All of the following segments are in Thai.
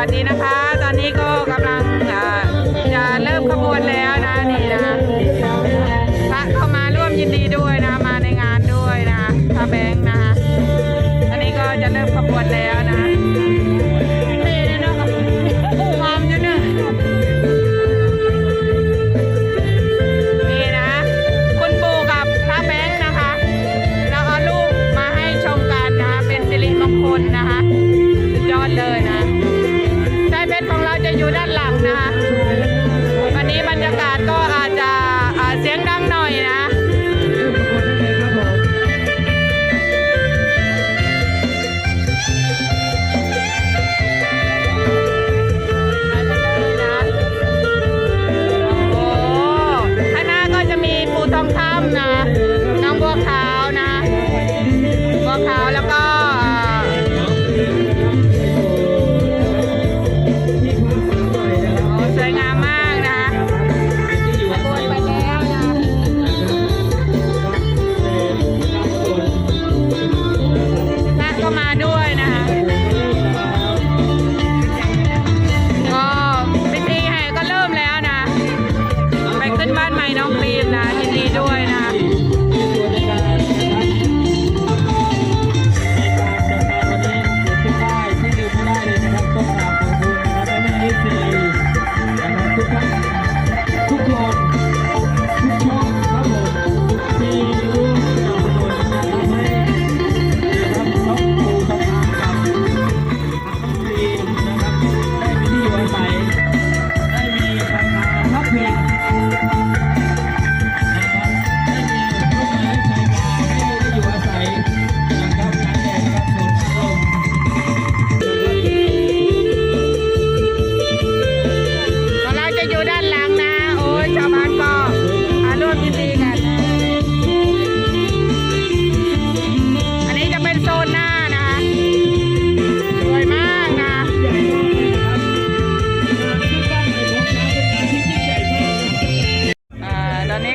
วัสดีนะคะ ตอนนี้ก็กำลัง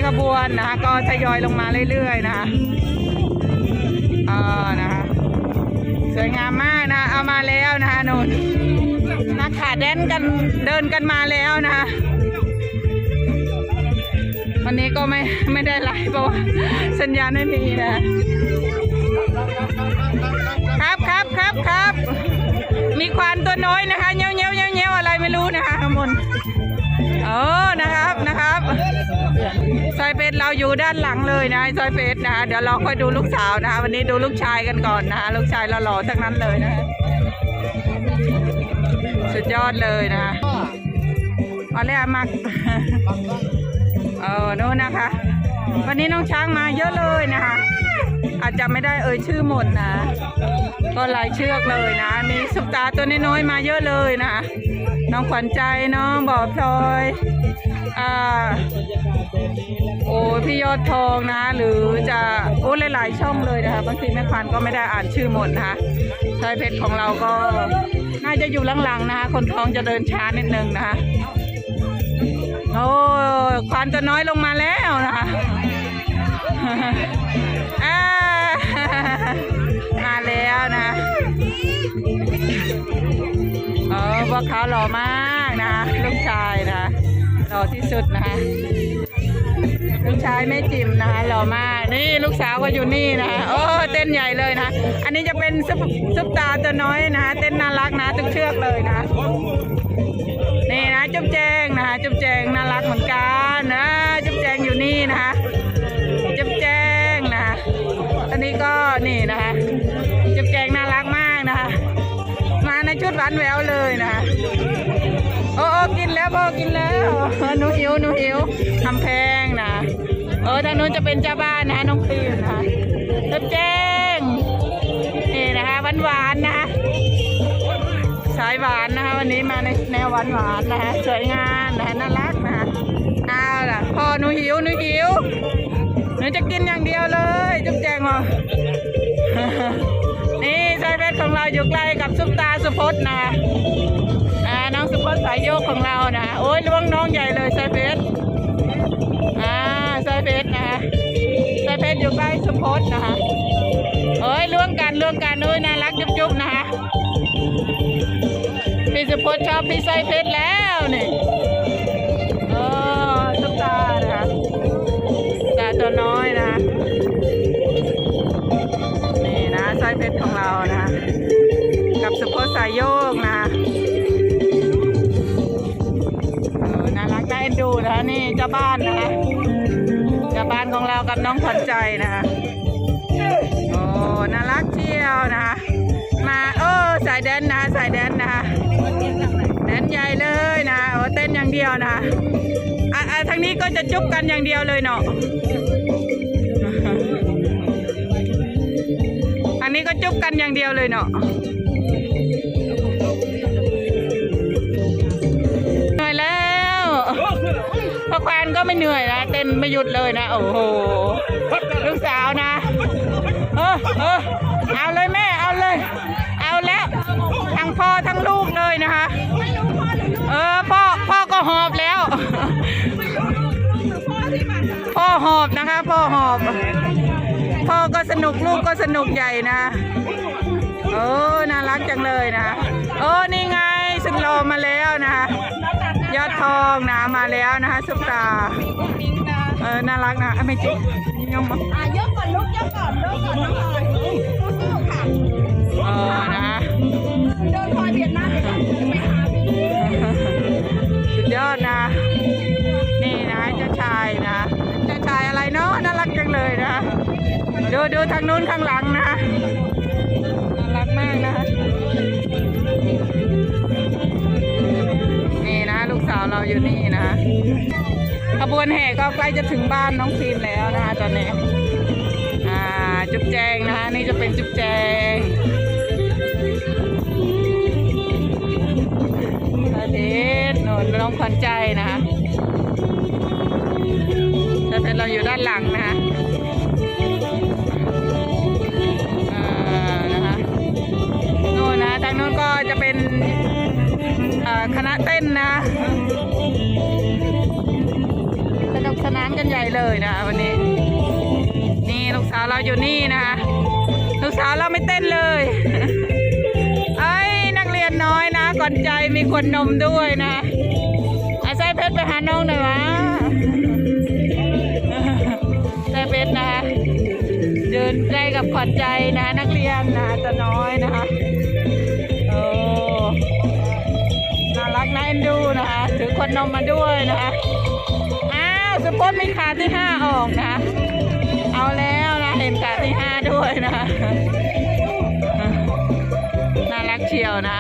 ขบวนนะคะก็ทยอยลงมาเรื่อยๆนะคะอ่านะคะสวยงามมากนะเอามาแล้วนะคะนนนักขาแดนกันเดินกันมาแล้วนะคะวันนี้ก็ไม่ไม่ได้ไลฟ์เพราะว่าสัญญาณไม่มีนะครับครับครับครับ มีควานตัวน้อยนะคะเงี้ยวเงี้ยวเงี้ยว ไม่รู้นะคะข้างบนเออนะครับนะครับซอยเป็ดเราอยู่ด้านหลังเลยนะซอยเป็ดนะคะเดี๋ยวเราค่อยดูลูกสาวนะคะวันนี้ดูลูกชายกันก่อนนะคะลูกชายหล่อๆทั้งนั้นเลยนะคะสุดยอดเลยนะคะเอาเลยอะมักเออนู้นนะคะ วันนี้น้องช้างมาเยอะเลยนะคะ อาจจะไม่ได้เอ่ยชื่อหมดนะ ก็ลายเชือกเลยนะ มีสุกตาตัวน้อยๆมาเยอะเลยนะคะ น้องขวัญใจน้องบ่อพลอยอ่าโอ้ยพี่ยอดทองนะ หรือจะโอ้หลายๆช่องเลยนะคะบางทีแม่ควานก็ไม่ได้อ่านชื่อหมดนะคะชายเพชรของเราก็น่าจะอยู่หลังๆนะคะ คนท้องจะเดินช้านิดนึงนะคะโอ้ยควานตัวน้อยลงมาแล้วนะคะมาแล้วนะ เออพวกเขาหล่อมากนะลูกชายนะหล่อที่สุดนะคะลูกชายแม่จิมนะคะหล่อมากนี่ลูกสาวก็อยู่นี่นะคะโอ้เต้นใหญ่เลยนะอันนี้จะเป็นซุปซุปตาตัวน้อยนะเต้นน่ารักนะทุกเชือกเลยนะ นี่นะจุ๊บแจงนะคะจุ๊บแจงน่ารักเหมือนกันนะจุ๊บแจงอยู่นี่นะคะจุ๊บแจงนะคะอันนี้ก็นี่นะคะ ชุดหวานแววเลยนะคะโอ้โอกินแล้วพ่อกินแล้วหนูหิวหนูหิวทำแพงนะเออทางนู้นจะเป็นเจ้าบ้านนะน้องครีมนะคะจุ๊บแจงนี่นะคะหวานหวานๆนะสายหวานนะคะวันนี้มาในแนวหวานหวานๆนะคะสวยงามนะคะน่ารักนะคะเอาล่ะพ่อหนูหิวหนูหิวหนูจะกินอย่างเดียวเลยจุ๊บแจงว่า อยู่ใกล้กับซุปตาสุพจน์นะอ่าน้องสุพจน์สายโยกของเรานะโอ้ยล้วงน้องใหญ่เลยสายเพชรอ่าสายเพชรนะคะสายเพชรอยู่ใกล้สุพจน์นะคะเอ้ยล่วงกันล่วงกันด้วยน่ารักจุ๊บๆนะคะพี่สุพจน์ชอบพี่ไซเพชรแล้วนี่เออตุ๊กตานะคะตาตัวน้อยนะ กับสุพจน์สายโยกนะเออน่ารักน่าเอ็นดูนะคะนี่เจ้าบ้านนะคะเจ้าบ้านของเรากับน้องขวัญใจนะคะโอ้น่ารักเที่ยวนะคะ มาโอ้สายแดนนะสายแดนนะคะแดนใหญ่เลยนะโอ้เต้นอย่างเดียวนะอะอะทางนี้ก็จะจุ๊บกันอย่างเดียวเลยเนาะทางนี้ก็จุ๊บกันอย่างเดียวเลยเนาะ ควานก็ไม่เหนื่อยนะ เต้นไม่หยุดเลยนะ โอ้โห ลูกสาวนะ เออเออเอาเลยแม่ เอาเลย เอาแล้ว ทั้งพ่อทั้งลูกเลยนะคะ เออ พ่อ พ่อก็หอบแล้ว พ่อหอบนะคะ พ่อหอบ พ่อก็สนุกลูกก็สนุกใหญ่นะโอ้น่ารักจังเลยนะโอ้นี่ไงสุดโลมาแล้วนะคะ ยอดทองนะมาแล้วนะคะสุปตาเออน่ารักนะอะไม่จริงยมมาอะยกก่อนลูกยกก่อนยกก่อนน้องพลอยสู้ๆค่ะเออนะเดินพลอยเบียดหน้าไปก่อนจะไปหาพี่สุดยอดนะ นี่นะเจ้าชายนะเจ้าชายอะไรเนาะน่ารักจังเลยนะดูดูทางนู้นข้างหลังนะ เราอยู่นี่นะขบวนแห่ก็ใกล้จะถึงบ้านน้องฟิล์มแล้วนะคะตอนนี้อ่าจุ๊บแจงนะคะนี่จะเป็นจุ๊บแจงอาทิตย์หนนน้องขวัญใจนะคะแต่เป็นเราอยู่ด้านหลังนะคะนะคะโน่นนะทางโน้นก็จะเป็น คณะเต้นนะสนุกสนานกันใหญ่เลยนะคะวันนี้ นี่ลูกสาวเราอยู่นี่นะคะลูกสาวเราไม่เต้นเลยไอ้ยนักเรียนน้อยนะก่อนใจมีขวดนมด้วยนะอาใส่เพชรไปหาน้องหน่อยวะใส่เพชรนะคะเดินใกล้กับขวัญใจนะนักเรียนนะตัวน้อยนะคะ นดูนะคะถือขวดนมมาด้วยนะคะอ้าวสปอตมีขาที่ห้าออกนะ เอาแล้วนะเห็นขาที่ห้าด้วยนะคะน่ารักเชียวนะ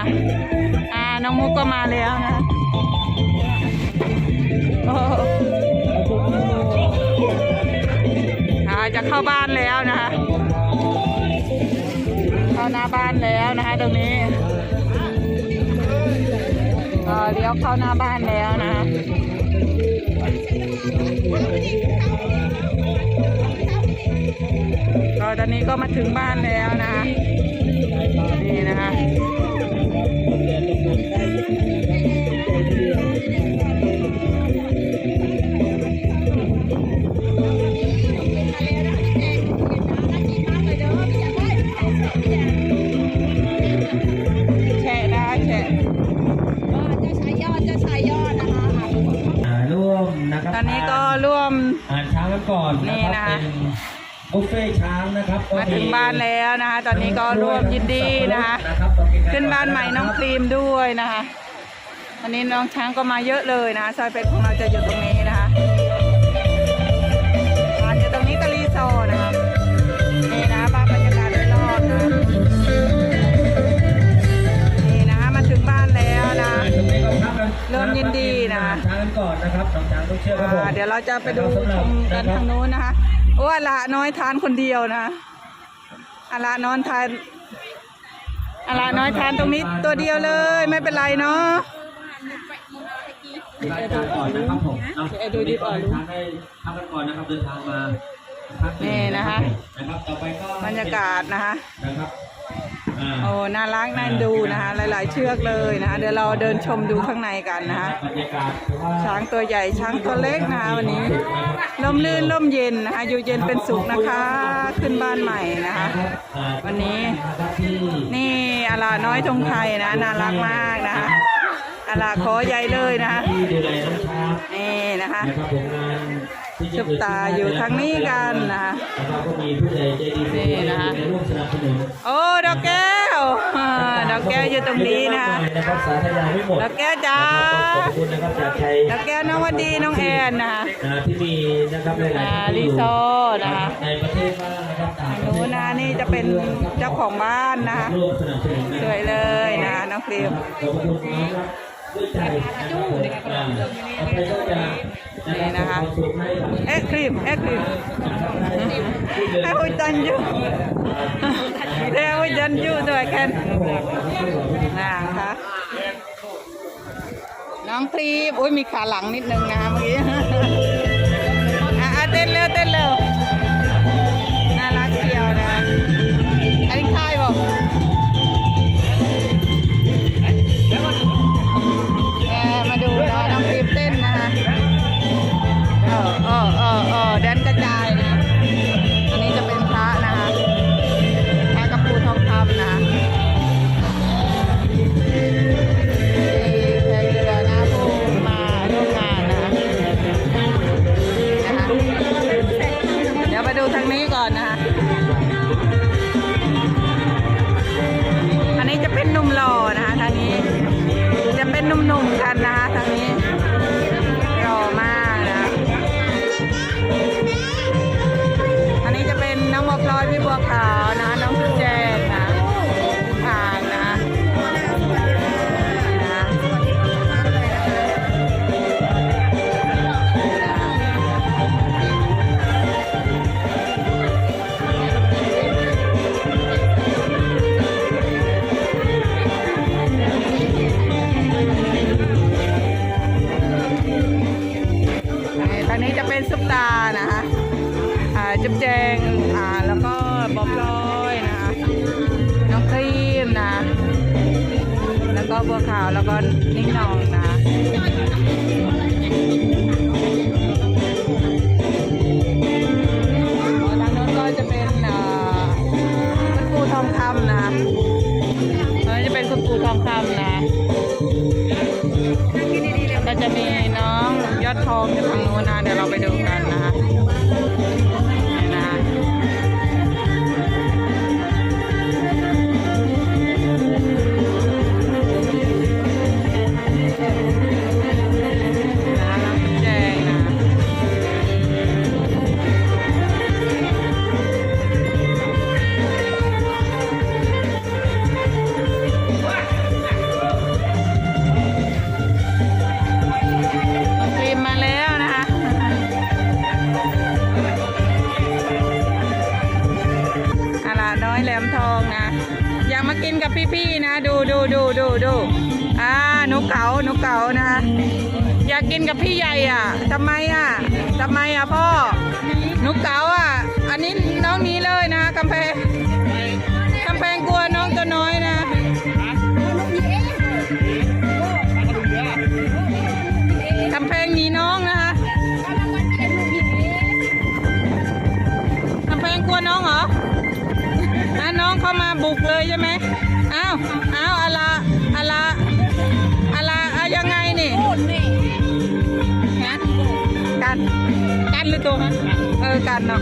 อ่าน้องมุกก็มาแล้วนะโอ้อ่าจะเข้าบ้านแล้วนะคะ เข้าหน้าบ้านแล้วนะคะตรงนี้ เราเลี้ยวเข้าหน้าบ้านแล้วนะคะก็ตอนนี้ก็มาถึงบ้านแล้วนะคะนี่นะคะ กันก่อนนี่นะคนะรับเป็นบุฟเฟ่ต์ช้างนะครับก็มาถึงบ้านแล้วนะคะ ตอนนี้ก็ร่วมยินดีนะคะ รับขึ้นบ้านใหม่น้องครีมด้วยนะคะวันนี้น้องช้างก็มาเยอะเลยนะคะซอยเป็ดของเราจะอยู่ตรงนี้นะคะร้านอยู่ตรงนี้ก็รีสอร์ทนะ เริ่มยินดีนะช้างกันก่อนนะครับน้องช้างต้องเชื่อครับผมอ่าเดี๋ยวเราจะไปดูชมกันทางนู้นนะคะโอ้อาละน้อยทานคนเดียวนะอาละน้อยทานอาละน้อยทานตรงนี้ตัวเดียวเลยไม่เป็นไรเนาะรายการก่อนนะครับผมเนาะเดี๋ยวดูดิก่อนช้างได้ทำกันก่อนนะครับเดินทางมาพักหงนี่นะคะนะครับต่อไปก็บรรยากาศนะคะนะครับอ่า โอ้น่ารักน่าดูนะคะหลาย ๆ เชือกเลยนะคะเดี๋ยวเราเดินชมดูข้างในกันนะคะบรรยากาศถือว่าช้างตัวใหญ่ช้างตัวเล็กนะคะวันนี้ร่มรื่นร่มเย็นนะคะอยู่เย็นเป็นสุขนะคะ ขึ้นบ้านใหม่นะคะอ่าวันนี้นะครับที่นี่อาลาน้อยธงไทยนะน่ารักมากนะคะละขอใหญ่เลยนะคะที่ดูแลน้องช้างนี่นะคะ นะครับผมงานที่ซุปตาอยู่ทางนี้กันนะคะนะครับก็มีผู้ใหญ่ใจดีนี่นะคะในร่วมสนับสนุนโอ้ดอกแก้วอ่าดอกแก้วอยู่ตรงนี้นะคะนะครับสาธยายไม่หมดดอกแก้วจ้าขอบคุณนะครับจากชัยดอกแก้วน้องวันดีน้องแอนนะคะนะที่มีนะครับหลายๆอ่าท่านที่ลิอยู่โซนะคะในประเทศบ้างนะครับต่างประหนูเทศนานี่จะเป็นเจ้าของบ้านนะคะร่วมสนับสนุนนะสวยเลยนะน้องครีมขอบคุณน้องครับด้วยใจนะครับผมอ่าต่อไปก็จะ นี่นะความสุขให้กับเอ็กครีมเอ็กครีมให้หุจันยูเดี๋ยวหุจันยูด้วยกันนะคะน้องครีมอุ้ยมีขาหลังนิดนึงนะเมื่อกี้ งอ่าแล้วก็บอบลอยนะคะน้องครีมนะ แล้วก็บัวขาวแล้วก็นิ่งนองนะทางโน้นก็จะเป็นเอ่อคุณปูทองคำนะเออจะเป็นคุณปูทองคำนะก็จะมีน้องยอดทองอยู่ทางโน้นนะเดี๋ยวเราไปดูกันนะคะ พี่ๆนะ ดูดูดูดูดูอ่าหนูเก๋าหนูเก๋านะคะอยากกินกับพี่ใหญ่อะทำไมอะทำไมอะพ่อหนูเก๋าอะ อันนี้น้องนี้เลยนะกำแพงกำแพงกลัวน้องตัวน้อยนะกำแพงหนีน้องนะคะกำแพงกลัวน้องเหรออะน้องเข้ามาบุกเลยใช่ไหม อ้าวอ้าวอะไรอะไรอะไรอะยังไงนี่ฮะกันกันหรือตัวฮะเออกันเนาะ